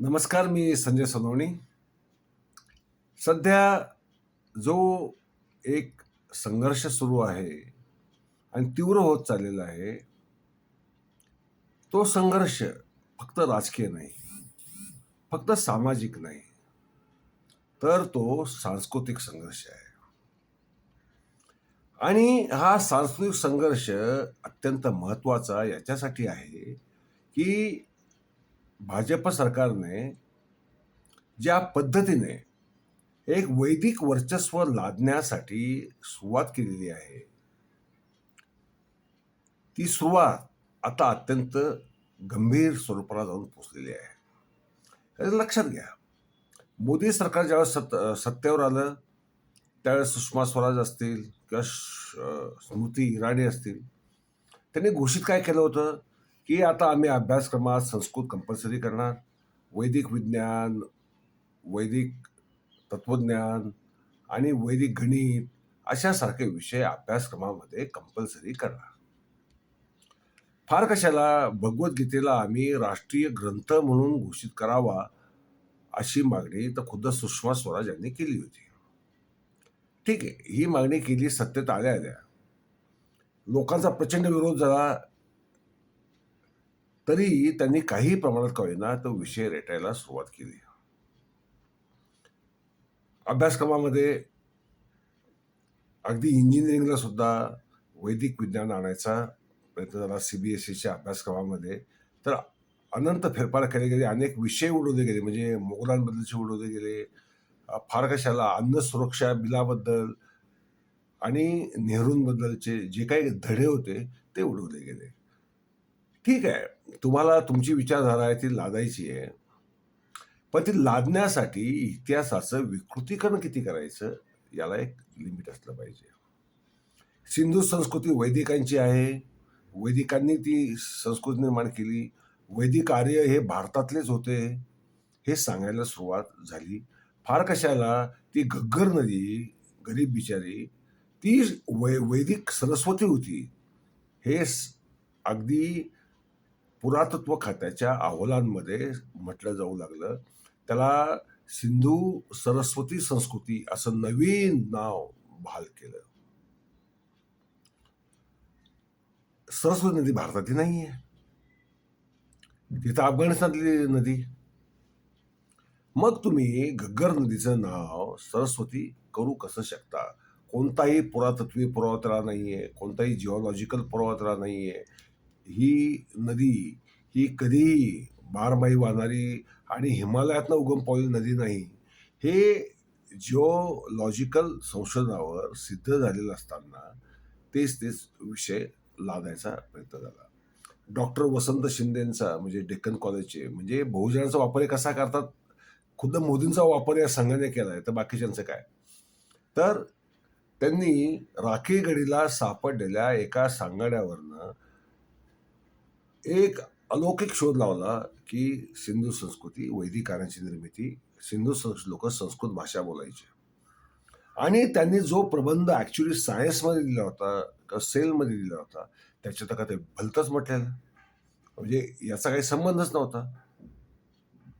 नमस्कार मी संजय सोनवणी. सध्या जो एक संघर्ष सुरू आहे आणि तीव्र होत चाललेला आहे तो संघर्ष फक्त राजकीय नाही फक्त सामाजिक नाही तर तो सांस्कृतिक संघर्ष आहे. आणि हा सांस्कृतिक संघर्ष अत्यंत महत्त्वाचा याच्यासाठी आहे की भाजप सरकारने ज्या पद्धतीने एक वैदिक वर्चस्व लादण्यासाठी सुरुवात केलेली आहे ती सुरुवात आता अत्यंत गंभीर स्वरूपाला जाऊन पोचलेली आहे. लक्षात घ्या. मोदी सरकार ज्यावेळेस सत सत्तेवर आलं त्यावेळेस सुषमा स्वराज असतील किंवा स्मृती इराणी असतील त्यांनी घोषित काय केलं होतं? की आता आम्ही अभ्यासक्रमात संस्कृत कंपल्सरी करणार वैदिक विज्ञान वैदिक तत्वज्ञान आणि वैदिक गणित अशासारखे विषय अभ्यासक्रमामध्ये कंपल्सरी करणार. फार कशाला? भगवद्गीतेला आम्ही राष्ट्रीय ग्रंथ म्हणून घोषित करावा अशी मागणी तर खुद्द सुषमा स्वराज यांनी केली होती. ठीक आहे ही मागणी केली सत्तेत आल्या आल्या. लोकांचा प्रचंड विरोध झाला. तरी त्यांनी काही प्रमाणात का तो विषय रेटायला सुरुवात केली. अभ्यासक्रमामध्ये अगदी इंजिनिअरिंगला सुद्धा वैदिक विज्ञान आणायचा प्रयत्न झाला सी बी एस सीच्या अभ्यासक्रमामध्ये. तर अनंत फेरफार केले गेले अनेक विषय उडवले गेले म्हणजे मोगलांबद्दलचे उडवले गेले फार कशाला अन्न सुरक्षा बिलाबद्दल आणि नेहरूंबद्दलचे जे काही धडे होते ते उडवले गेले. ठीक आहे. तुम्हाला तुमची विचारधारा आहे ती लादायची आहे. पण ती लादण्यासाठी इतिहासाचं विकृतीकरण किती करायचं याला एक लिमिट असलं पाहिजे. सिंधू संस्कृती वैदिकांची आहे. वैदिकांनी ती संस्कृती निर्माण केली. वैदिक आर्य हे भारतातलेच होते. हे सांगायला सुरुवात झाली. फार कशाला? ती घग्गर नदी गरीब बिचारी ती वै वैदिक सरस्वती होती. हे अगदी पुरातत्व खात्याच्या अहवालांमध्ये म्हटलं जाऊ लागलं. त्याला सिंधू सरस्वती संस्कृती असं नवीन नाव बहाल केलं. सरस्वती नदी भारतातली नाही आहे तिथं अफगाणिस्तानातली नदी. मग तुम्ही घग्गर नदीचं नाव सरस्वती करू कसं शकता? कोणताही पुरातत्वीय पुरावा त्याला नाही आहे कोणताही जिओलॉजिकल पुरावा त्याला नाही आहे ही नदी ही कधीही बारमाही वाहणारी आणि हिमालयातनं उगम पावलेली नदी नाही हे जिओलॉजिकल संशोधनावर सिद्ध झालेलं असताना तेच तेच विषय लादायचा प्रयत्न झाला. डॉक्टर वसंत शिंदेंचा म्हणजे डेक्कन कॉलेजचे म्हणजे बहुजनांचा वापर हे कसा करतात? खुद्द मोदींचा वापर या संघाने केला आहे तर बाकीच्यांचं काय? तर त्यांनी राखीगडीला सापडलेल्या एका सांगाड्यावरनं एक अलौकिक शोध लावला की सिंधू संस्कृती वैदिकारांची निर्मिती सिंधू लोक संस्कृत भाषा बोलायचे. आणि त्यांनी जो प्रबंध ॲक्च्युली सायन्समध्ये दिला होता का सेलमध्ये दिला होता त्याच्यात का ते भलतंच म्हटलेलं. म्हणजे याचा काही संबंधच नव्हता.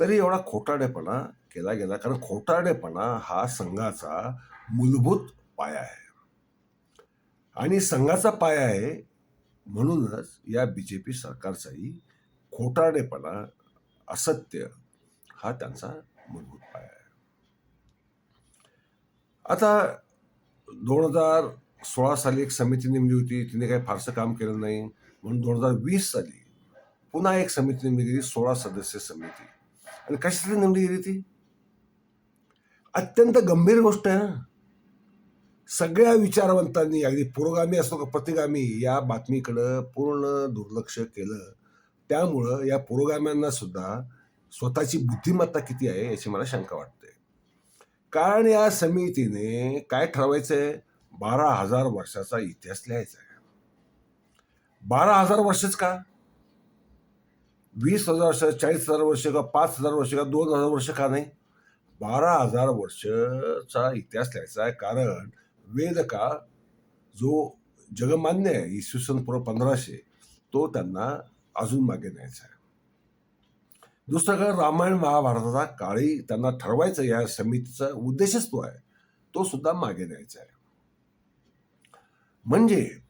तरी एवढा खोटाडेपणा केला गेला कारण खोटाडेपणा हा संघाचा मूलभूत पाया आहे. आणि संघाचा पाया आहे म्हणूनच या बी जे पी सरकारचाही खोटाडेपणा असत्य हा त्यांचा मूलभूत पाया आहे. आता दोन हजार सोळा साली एक समिती नेमली होती. तिने काही फारसं काम केलं नाही. म्हणून दोन हजार वीस साली पुन्हा एक समिती नेमली गेली सोळा सदस्य समिती. आणि कशासाठी नेमली गेली ती? अत्यंत गंभीर गोष्ट आहे ना. सगळ्या विचारवंतांनी अगदी पुरोगामी असो का प्रतिगामी या बातमीकडं पूर्ण दुर्लक्ष केलं. त्यामुळं या पुरोगाम्यांना सुद्धा स्वतःची बुद्धिमत्ता किती आहे याची मला शंका वाटते. कारण या समितीने काय ठरवायचं आहे बारा हजार वर्षाचा इतिहास लिहायचा आहे बारा हजार वर्षच का? वीस हजार वर्ष चाळीस हजार वर्ष का पाच हजार वर्ष का दोन हजार वर्ष का नाही? बारा हजार वर्षचा इतिहास लिहायचा आहे कारण वेद का जो जगमान्य आहे इसवी सन पूर्व पंधराशे तो त्यांना अजून मागे न्यायचा आहे. दुसरं रामायण महाभारताचा काळी त्यांना ठरवायचं या समितीचा उद्देशच तो आहे. तो सुद्धा मागे न्यायचा आहे. म्हणजे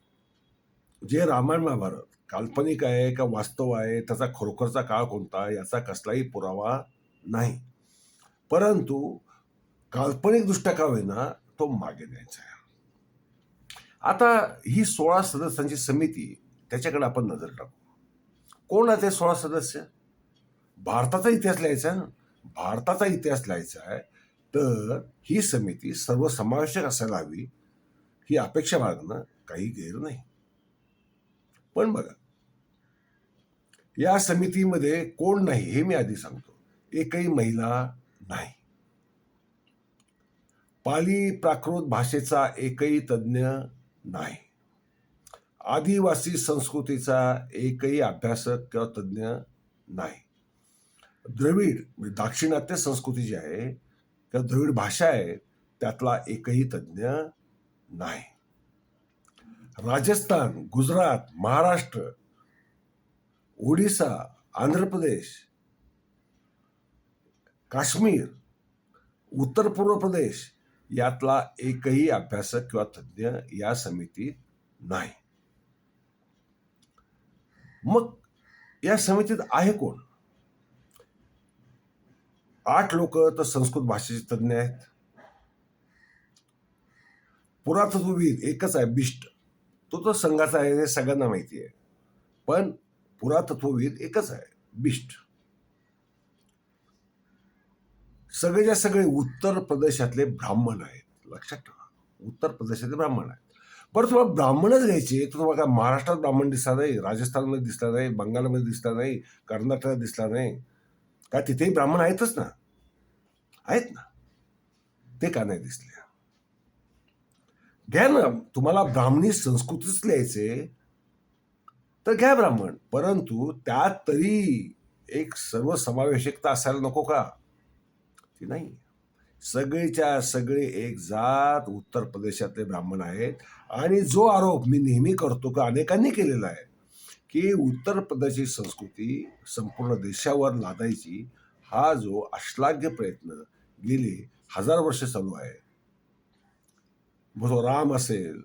जे रामायण महाभारत काल्पनिक आहे का वास्तव आहे त्याचा खरोखरचा काळ कोणता याचा कसलाही पुरावा नाही. परंतु काल्पनिक दृष्ट्या का होईना तो मागे न्यायचा आहे आता ही सोळा सदस्यांची समिती त्याच्याकडे आपण नजर टाकू. कोण आहे ते सोळा सदस्य? भारताचा इतिहास लिहायचा आहे भारताचा इतिहास लिहायचा आहे. तर ही समिती सर्वसमावेशक असायला हवी ही अपेक्षा बाळगणं काही गैर नाही. पण बघा या समितीमध्ये कोण नाही हे मी आधी सांगतो. एकही महिला नाही. पाली प्राकृत भाषेचा एकही तज्ज्ञ नाही. आदिवासी संस्कृतीचा एकही अभ्यासक किंवा तज्ज्ञ नाही. द्रविड म्हणजे दाक्षिणात्य संस्कृती जी आहे किंवा द्रविड भाषा आहे त्यातला एकही तज्ज्ञ नाही. राजस्थान गुजरात महाराष्ट्र ओडिसा आंध्र प्रदेश काश्मीर उत्तर पूर्व प्रदेश यातला एकही अभ्यासक किंवा तज्ज्ञ या समितीत नाही. मग या समितीत आहे कोण? आठ लोक तर संस्कृत भाषेचे तज्ज्ञ आहेत. पुरातत्वविद एकच आहे बिष्ट. तो तर संघाचा आहे हे सगळ्यांना माहिती आहे. पण पुरातत्वविद एकच आहे बिष्ट. सगळेच्या सगळे उत्तर प्रदेशातले ब्राह्मण आहेत. लक्षात ठेवा. उत्तर प्रदेशातले ब्राह्मण आहेत. बरं तुम्हाला ब्राह्मणच घ्यायचे. तर तुम्हाला काय महाराष्ट्रात ब्राह्मण दिसला नाही? राजस्थानमध्ये दिसला नाही? बंगालमध्ये दिसला नाही? कर्नाटकात दिसला नाही? का तिथेही ब्राह्मण आहेतच ना? आहेत ना? ते का नाही दिसले? घ्या ना. तुम्हाला ब्राह्मणी संस्कृतीच लिहायचे तर घ्या ब्राह्मण. परंतु त्यात तरी एक सर्वसमावेशकता असायला नको का? ती नाही. सगळीच्या सगळे एक जात उत्तर प्रदेशातले ब्राह्मण आहेत आणि जो आरोप मी नेहमी करतो का अनेकांनी केलेला आहे की उत्तर प्रदेशची संस्कृती संपूर्ण देशावर लादायची हा जो अश्लाघ्य प्रयत्न गेले हजार वर्ष चालू आहे. मग राम असेल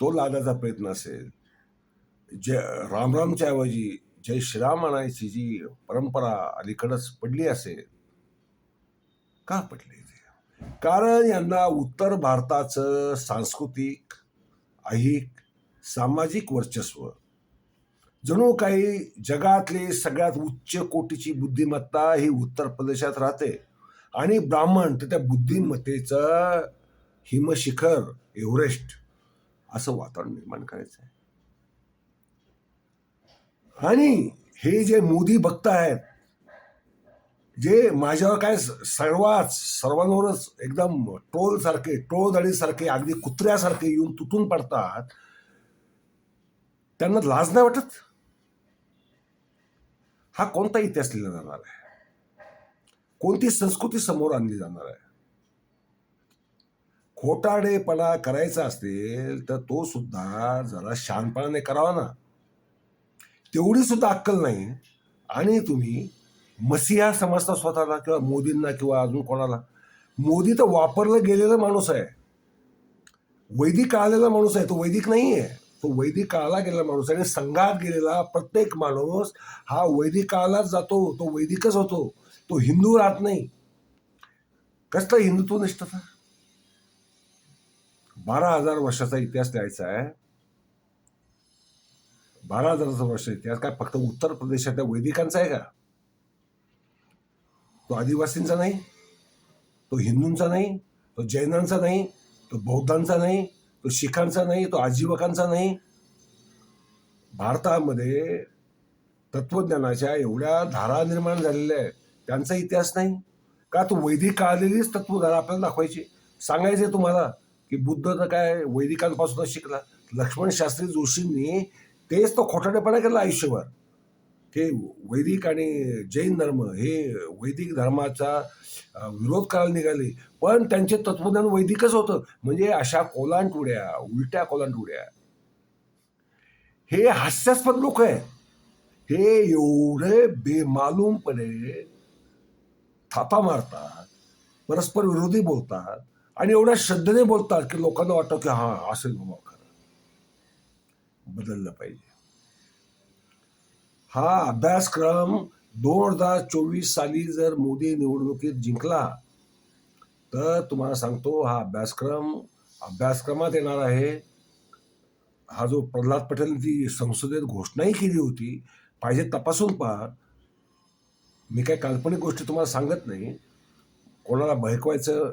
तो लादाचा प्रयत्न असेल जय रामरामच्या ऐवजी जय श्रीराम म्हणायची जी परंपरा अलीकडच पडली असेल का पटले ते? कारण यांना उत्तर भारताचं सांस्कृतिक ऐहिक सामाजिक वर्चस्व जणू काही जगातली सगळ्यात उच्च कोटीची बुद्धिमत्ता ही उत्तर प्रदेशात राहते. आणि ब्राह्मण तर त्या बुद्धिमत्तेचं हिमशिखर एव्हरेस्ट असं वातावरण निर्माण करायचं आहे. आणि हे जे मोदी भक्त आहेत जे माझ्यावर काय सर्वात सर्वांवरच एकदम टोल सारखे टोळ सारखे अगदी कुत्र्यासारखे येऊन तुटून पडतात त्यांना लाज नाही वाटत? हा कोणता इतिहास लिहिला जाणार आहे? कोणती संस्कृती समोर आणली जाणार आहे? खोटाडेपणा करायचा असेल तर तो सुद्धा जरा शानपणाने करावा ना. तेवढी सुद्धा अक्कल नाही. आणि तुम्ही मसिया समजता स्वतःला किंवा मोदींना किंवा अजून कोणाला. मोदी तर वापरलं गेलेला माणूस आहे. वैदिक आलेला माणूस आहे तो वैदिक नाही आहे तो वैदिक काळाला गेलेला माणूस आहे आणि संघात गेलेला प्रत्येक माणूस हा वैदिक काळालाच जातो तो वैदिकच होतो. तो हिंदू राहत नाही. कसलं हिंदुत्व निष्ठता बारा हजार वर्षाचा इतिहास लिहायचा आहे. बारा हजाराचा वर्ष इतिहास काय फक्त उत्तर प्रदेशातल्या वैदिकांचा आहे का? तो आदिवासींचा नाही तो हिंदूंचा नाही तो जैनांचा नाही तो बौद्धांचा नाही तो शिखांचा नाही तो आजीवकांचा नाही. भारतामध्ये तत्वज्ञानाच्या एवढ्या धारा निर्माण झालेल्या आहेत त्यांचा इतिहास नाही. का तो वैदिक काळलेलीच तत्वधारा आपल्याला दाखवायची? सांगायचे तुम्हाला की बुद्ध तर काय वैदिकांपासूनच शिकला. लक्ष्मण शास्त्री जोशींनी तेच तो खोटाडेपणा केला आयुष्यभर. हे वैदिक आणि जैन धर्म हे वैदिक धर्माचा विरोध करायला निघाले. पण त्यांचे तत्वज्ञान वैदिकच होतं. म्हणजे अशा कोलांटुड्या उलट्या कोलांटुड्या हे हास्यास्पद लोक आहेत. हे एवढे बेमालूमपणे थापा मारतात परस्पर विरोधी बोलतात आणि एवढ्या श्रद्धेने बोलतात की लोकांना वाटतं की हा असेल बाबा खरं. बदललं पाहिजे. हा अभ्यासक्रम दोन हजार चोवीस साली जर मोदी निवडणुकीत जिंकला तर तुम्हाला सांगतो हा अभ्यासक्रम अभ्यासक्रमात येणार आहे. हा जो प्रल्हाद पटेलने ती संसदेत घोषणाही केली होती पाहिजे तपासून पहा. मी काही काल्पनिक गोष्टी तुम्हाला सांगत नाही. कोणाला भयकवायचं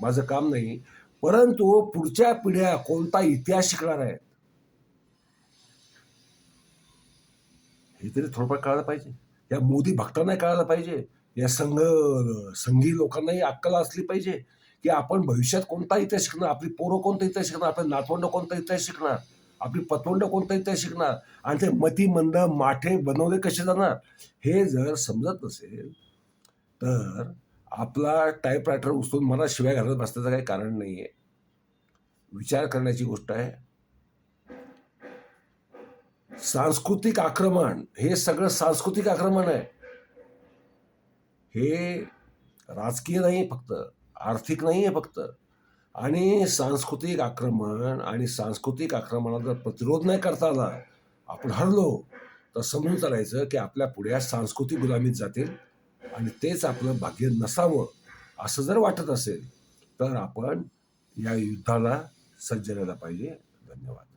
माझं काम नाही. परंतु पुढच्या पिढ्या कोणता इतिहास शिकणार आहेत हे तरी थोडंफार कळायला पाहिजे. या मोदी भक्तांनाही कळायला पाहिजे. या संघ संघी लोकांनाही अक्कल असली पाहिजे की आपण भविष्यात कोणता इतिहास शिकणार? आपली पोरं कोणता इतिहास शिकणार? आपले नातवंड कोणता इतिहास शिकणार? आपली पतवंड कोणता इतिहास शिकणार? आणि ते मतिमंद माठे बनवले कसे जाणार? हे जर समजत नसेल तर आपला टाईपरायटर उचलून मला शिवाय घालत बसण्याचं काही कारण नाही आहे विचार करण्याची गोष्ट आहे. सांस्कृतिक आक्रमण हे सगळं सांस्कृतिक आक्रमण आहे. हे राजकीय नाही फक्त आर्थिक नाही आहे फक्त. आणि सांस्कृतिक आक्रमण आणि सांस्कृतिक आक्रमणाला जर प्रतिरोध नाही करता आला आपण हरलो तर समजून चालायचं की आपल्या पुढे सांस्कृतिक गुलामीत जातील आणि तेच आपलं भाग्य नसावं असं जर वाटत असेल तर आपण या युद्धाला सज्ज राहायला पाहिजे. धन्यवाद.